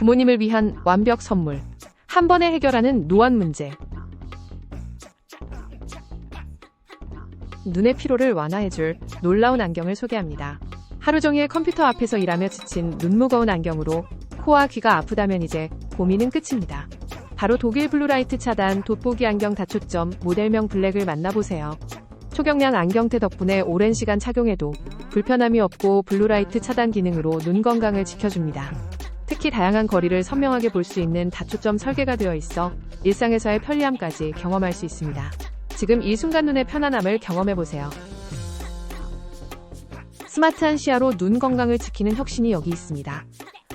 부모님을 위한 완벽 선물. 한 번에 해결하는 노안 문제. 눈의 피로를 완화해줄 놀라운 안경을 소개합니다. 하루 종일 컴퓨터 앞에서 일하며 지친 눈 무거운 안경으로 코와 귀가 아프다면 이제 고민은 끝입니다. 바로 독일 블루라이트 차단 돋보기 안경 다초점 모델명 블랙을 만나보세요. 초경량 안경테 덕분에 오랜 시간 착용해도 불편함이 없고 블루라이트 차단 기능으로 눈 건강을 지켜줍니다. 특히 다양한 거리를 선명하게 볼 수 있는 다초점 설계가 되어 있어 일상에서의 편리함까지 경험할 수 있습니다. 지금 이 순간 눈의 편안함을 경험해보세요. 스마트한 시야로 눈 건강을 지키는 혁신이 여기 있습니다.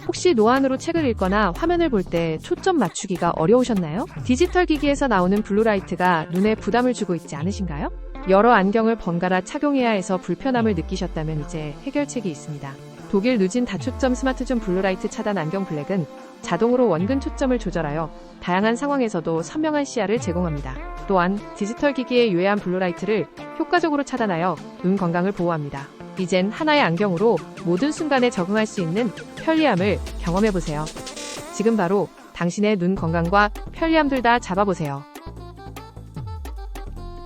혹시 노안으로 책을 읽거나 화면을 볼 때 초점 맞추기가 어려우셨나요? 디지털 기기에서 나오는 블루라이트가 눈에 부담을 주고 있지 않으신가요? 여러 안경을 번갈아 착용해야 해서 불편함을 느끼셨다면 이제 해결책이 있습니다. 독일 누진 다초점 스마트존 블루라이트 차단 안경 블랙은 자동으로 원근 초점을 조절하여 다양한 상황에서도 선명한 시야를 제공합니다. 또한 디지털 기기의 유해한 블루라이트를 효과적으로 차단하여 눈 건강을 보호합니다. 이젠 하나의 안경으로 모든 순간에 적응할 수 있는 편리함을 경험해보세요. 지금 바로 당신의 눈 건강과 편리함 둘 다 잡아보세요.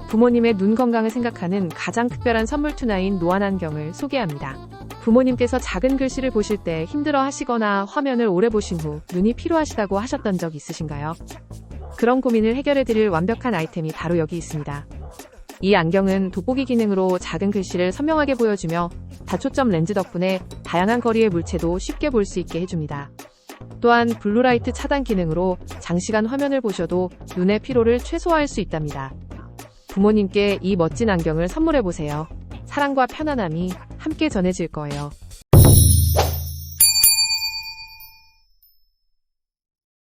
부모님의 눈 건강을 생각하는 가장 특별한 선물 투나인 노안 안경을 소개합니다. 부모님께서 작은 글씨를 보실 때 힘들어 하시거나 화면을 오래 보신 후 눈이 피로하시다고 하셨던 적 있으신가요? 그런 고민을 해결해 드릴 완벽한 아이템이 바로 여기 있습니다. 이 안경은 돋보기 기능으로 작은 글씨를 선명하게 보여주며 다초점 렌즈 덕분에 다양한 거리의 물체도 쉽게 볼 수 있게 해줍니다. 또한 블루라이트 차단 기능으로 장시간 화면을 보셔도 눈의 피로를 최소화할 수 있답니다. 부모님께 이 멋진 안경을 선물해 보세요. 사랑과 편안함이 함께 전해질 거예요.